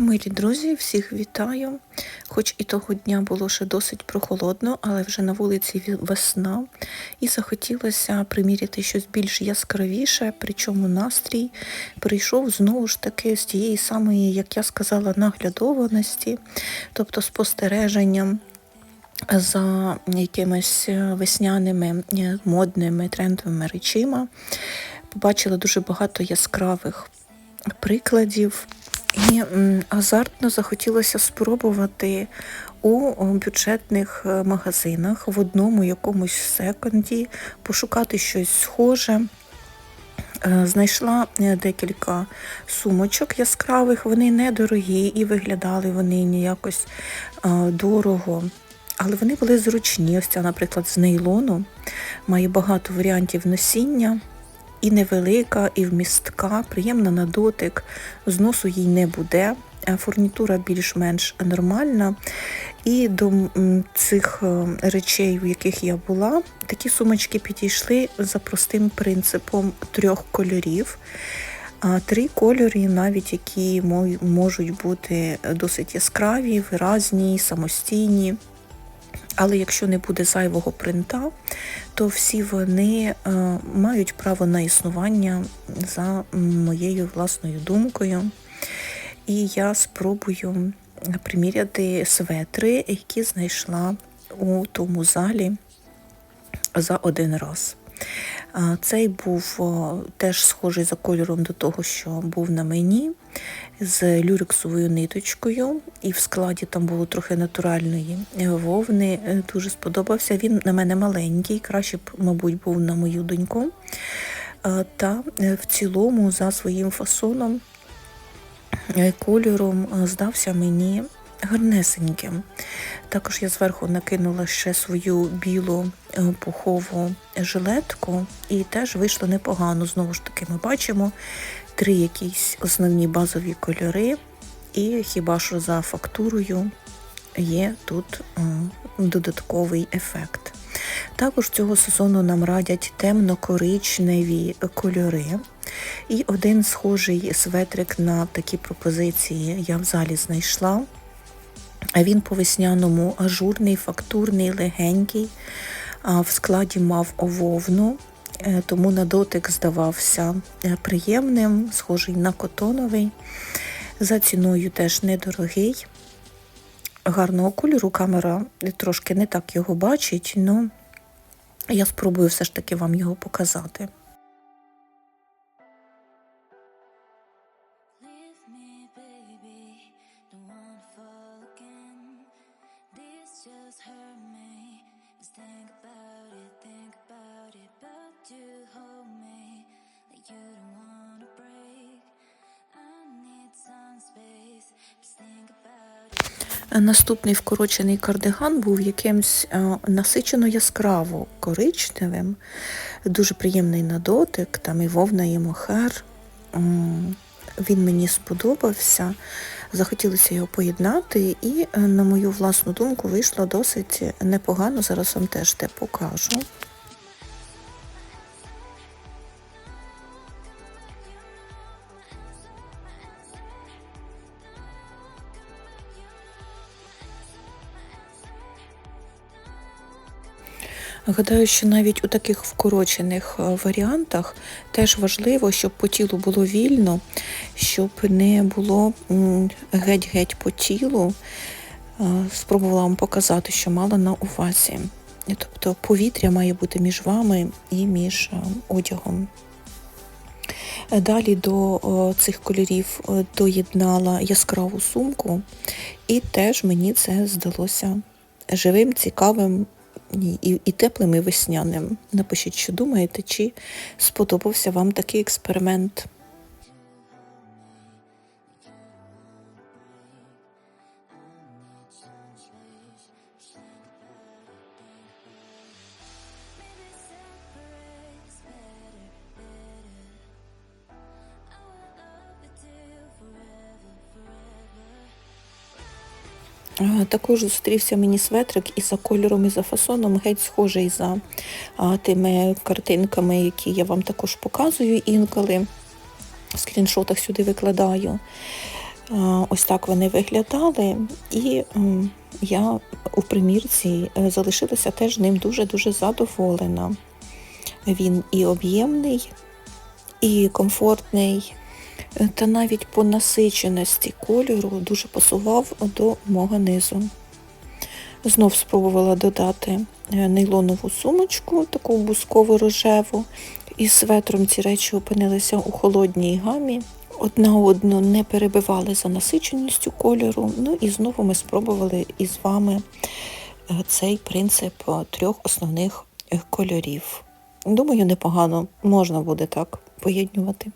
Милі друзі, всіх вітаю. Хоч і того дня було ще досить прохолодно, але вже на вулиці весна, і захотілося приміряти щось більш яскравіше, причому настрій прийшов знову ж таки з тієї самої, як я сказала, наглядованості, тобто спостереженням за якимись весняними е, модними трендовими речима. Побачила дуже багато яскравих прикладів. І азартно захотілося спробувати у бюджетних е, магазинах в одному якомусь секонді пошукати щось схоже. Е, Знайшла е, декілька сумочок яскравих, вони недорогі і виглядали вони не якось е, дорого. Але вони були зручні. Ось ця, наприклад, з нейлону. Має багато варіантів носіння. І невелика, і вмістка, приємна на дотик, зносу їй не буде. е, Фурнітура більш-менш нормальна. І до цих е, речей, в яких я була, такі сумочки підійшли за простим принципом трьох кольорів. Три кольори, навіть які можуть бути досить яскраві, виразні, самостійні. Але якщо не буде зайвого принта, то всі вони е, мають право на існування за моєю власною думкою. І я спробую приміряти светри, які знайшла у тому залі за один раз. Цей був теж схожий за кольором до того, що був на мені, з люрексовою ниточкою, і в складі там було трохи натуральної вовни. Е, Дуже сподобався. Він на мене маленький, краще б, мабуть, був на мою доньку. Та е, в цілому за своїм фасоном е, кольором здався мені гарнесеньким. Також я зверху накинула ще свою білу е, пухову жилетку, і теж вийшло непогано. Знову ж таки, ми бачимо три якісь основні базові кольори, і хіба що за фактурою є тут додатковий ефект. Також цього сезону нам радять темно-коричневі кольори. І один схожий светрик на такі пропозиції я в залі знайшла. А Він по весняному ажурний, фактурний, легенький. В складі мав ововну, е, тому на дотик здавався е, приємним, схожий на котоновий. За ціною теж недорогий. Гарного кольору камера трошки не так його бачить, але я спробую все ж таки вам його показати. Наступний вкорочений кардиган був якимсь е, насичено яскраво коричневим, дуже приємний на дотик, там і вовна, і мохер. Він мені сподобався. Захотілося його поєднати, і, е, на мою власну думку, вийшло досить непогано. Зараз вам теж те покажу. Гадаю, що навіть у таких вкорочених е, варіантах теж важливо, щоб по тілу було вільно, щоб не було геть-геть по тілу. Е, Спробувала вам показати, що мала на увазі. Тобто повітря має бути між вами і між е, одягом. Далі до цих кольорів доєднала яскраву сумку, і теж мені це здалося живим, цікавим і, і, теплим, і весняним. Напишіть, що думаєте, чи сподобався вам такий експеримент. Також зустрівся мені светрик і за кольором, і за фасоном, геть схожий за тими картинками, які я вам також показую інколи. В скріншотах сюди викладаю. Ось так вони виглядали, і я у примірці е, залишилася теж ним дуже-дуже задоволена. Він і об'ємний, і комфортний, та навіть по насиченості кольору дуже пасував до мого низу. Знов спробувала додати е, нейлонову сумочку, таку бусково рожеву. Із светром ці речі опинилися у холодній гамі. Одна одну не перебивали за насиченістю кольору. Ну і знову ми спробували із вами е, цей принцип е, трьох основних кольорів. Думаю, непогано можна буде так поєднювати.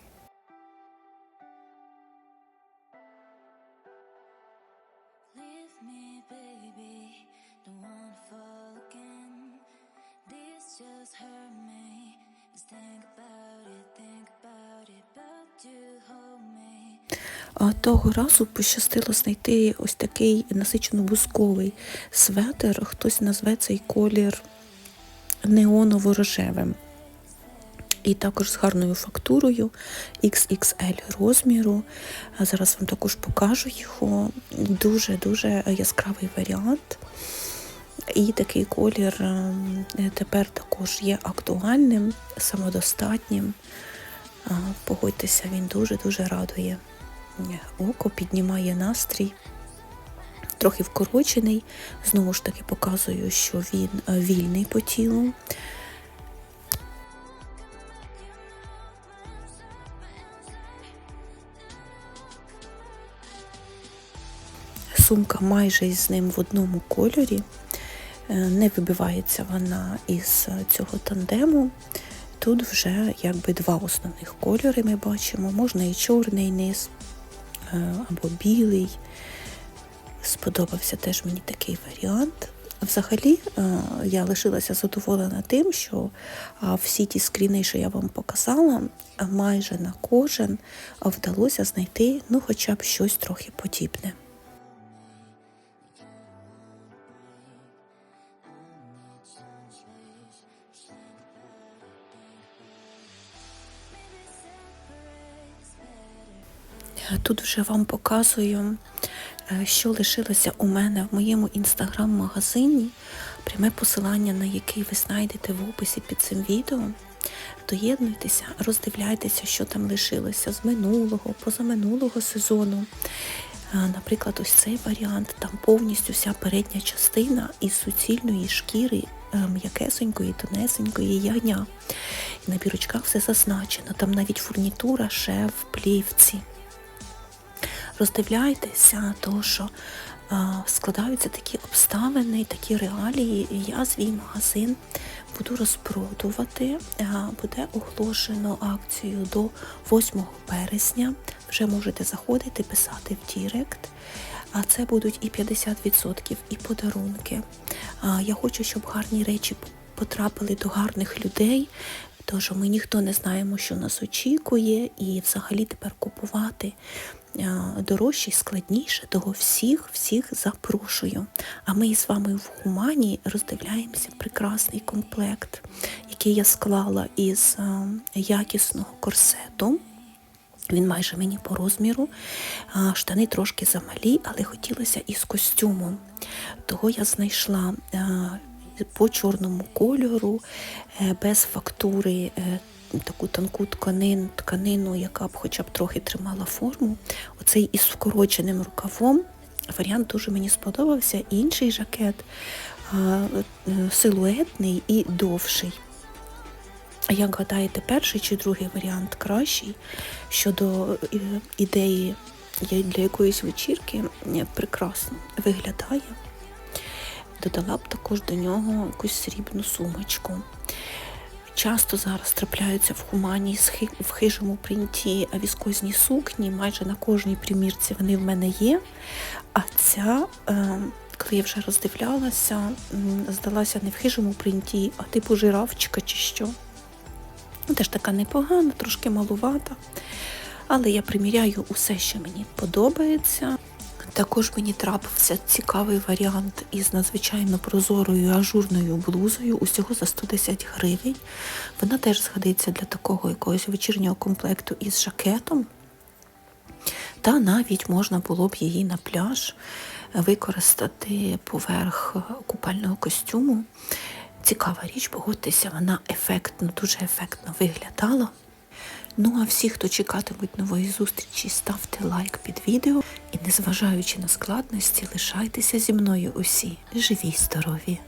Того разу пощастило знайти ось такий насичено-бусковий светр. Хтось назве цей колір неоново-рожевим. І також з гарною фактурою XXL розміру. Зараз вам також покажу його. Дуже-дуже яскравий варіант. І такий колір е, тепер також є актуальним, самодостатнім. Погодьтеся, він дуже-дуже радує око, піднімає настрій. Трохи вкорочений. Знову ж таки показую, що він е, вільний по тілу. Сумка майже із ним в одному кольорі. Е, Не вибивається вона із е, цього тандему. Тут вже якби два основних кольори ми бачимо. Можна і чорний низ, е, або білий. Сподобався теж мені такий варіант. Взагалі, е, я лишилася задоволена тим, що всі ті скріни, що я вам показала, майже на кожен вдалося знайти ну, хоча б щось трохи подібне. Тут вже вам показую, е, що лишилося у мене в моєму інстаграм-магазині, пряме посилання на який ви знайдете в описі під цим відео. Доєднуйтеся, роздивляйтеся, що там лишилося з минулого, позаминулого сезону. Е, Наприклад, ось цей варіант, там повністю вся передня частина із суцільної шкіри е, м'якесенької, тонесенької ягня. І на бірочках все зазначено, там навіть фурнітура ще в плівці роздивляйтеся, тому що складаються такі обставини, такі реалії. Я свій магазин буду розпродувати. Буде оголошено акцію до 8 березня. Вже можете заходити, писати в Дірект. А це будуть і 50%, і подарунки. Я хочу, щоб гарні речі потрапили до гарних людей. Що ми ніхто не знаємо, що нас очікує, і взагалі тепер купувати дорожче і складніше, того всіх, всіх запрошую. А ми з вами в Гумані роздивляємося прекрасний комплект, який я склала із якісного корсету. Він майже мені по розміру. Штани трошки замалі, але хотілося із костюмом. Того я знайшла по чорному кольору, е, без фактури. е, Таку тонку тканину, тканину, яка б хоча б трохи тримала форму. Оцей із вкороченим рукавом. Варіант дуже мені сподобався. Інший жакет е, силуетний і довший. Як гадаєте, перший чи другий варіант кращий щодо ідеї для якоїсь вечірки прекрасно виглядає. Додала б також до нього якусь срібну сумочку. Часто зараз трапляються в хумані в хижому принті віскозні сукні. Майже на кожній примірці вони в мене є. А ця, е, коли я вже роздивлялася, здалася не в хижому принті, а типу жирафчика чи що. Ну, Теж така непогана, трошки малувата. Але я приміряю усе, що мені подобається. Також мені трапився цікавий варіант із надзвичайно прозорою ажурною блузою, усього за 110 гривень. Вона теж згодиться для такого якогось вечірнього комплекту із жакетом. Та навіть можна було б її на пляж використати поверх купального костюму. Цікава річ, погодьтеся, вона ефектно, дуже ефектно виглядала. Ну а всі, хто чекатимуть нової зустрічі, ставте лайк під відео і, незважаючи на складності, лишайтеся зі мною усі живі й здорові.